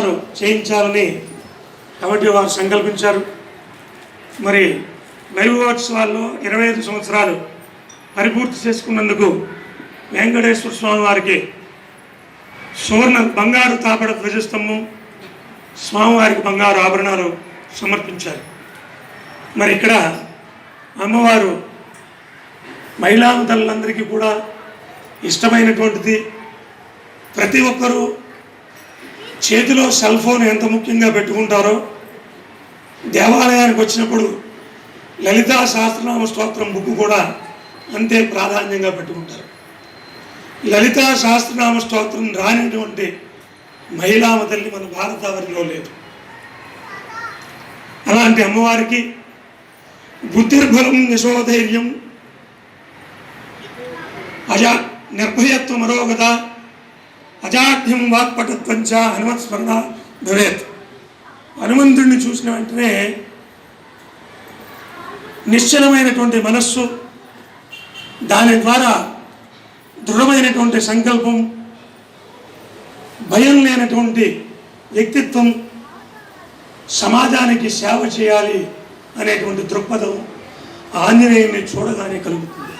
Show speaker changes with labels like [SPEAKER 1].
[SPEAKER 1] ప్రదర్శనలు చేయించాలని కమిటీ వారు సంకల్పించారు. మరి వైభవోత్సవాల్లో ఇరవై ఐదు సంవత్సరాలు పరిపూర్తి చేసుకున్నందుకు వెంకటేశ్వర స్వామి వారికి సువర్ణ బంగారు తాపడ ధ్వజస్తంభం స్వామివారికి బంగారు ఆభరణాలు సమర్పించారు. మరి ఇక్కడ అమ్మవారు మహిళా తల్లందరికీ కూడా ఇష్టమైనటువంటిది. ప్రతి ఒక్కరూ చేతిలో సెల్ ఫోన్ ఎంత ముఖ్యంగా పెట్టుకుంటారో దేవాలయానికి వచ్చినప్పుడు లలితా సహస్రనామ స్తోత్రం బుక్ కూడా అంతే ప్రాధాన్యంగా పెట్టుకుంటారు. లలితా సహస్రనామ స్తోత్రం రానిటువంటి మహిళా తల్లి మన భారతావరిలో లేదు. అలాంటి అమ్మవారికి బుద్ధిర్బలం యశోధైర్యం అజా నిర్భయత్వం కదా అజాఢ్యం వాక్పటత్వంచ హనుమత్స్మరణ భవేత్. హనుమంతుడిని చూసిన వెంటనే నిశ్చలమైనటువంటి మనస్సు దాని ద్వారా దృఢమైనటువంటి సంకల్పం భయం లేనటువంటి వ్యక్తిత్వం సమాజానికి సేవ చేయాలి అనేటువంటి దృక్పథం ఆంజనేయుని చూడగానే కలుగుతుంది.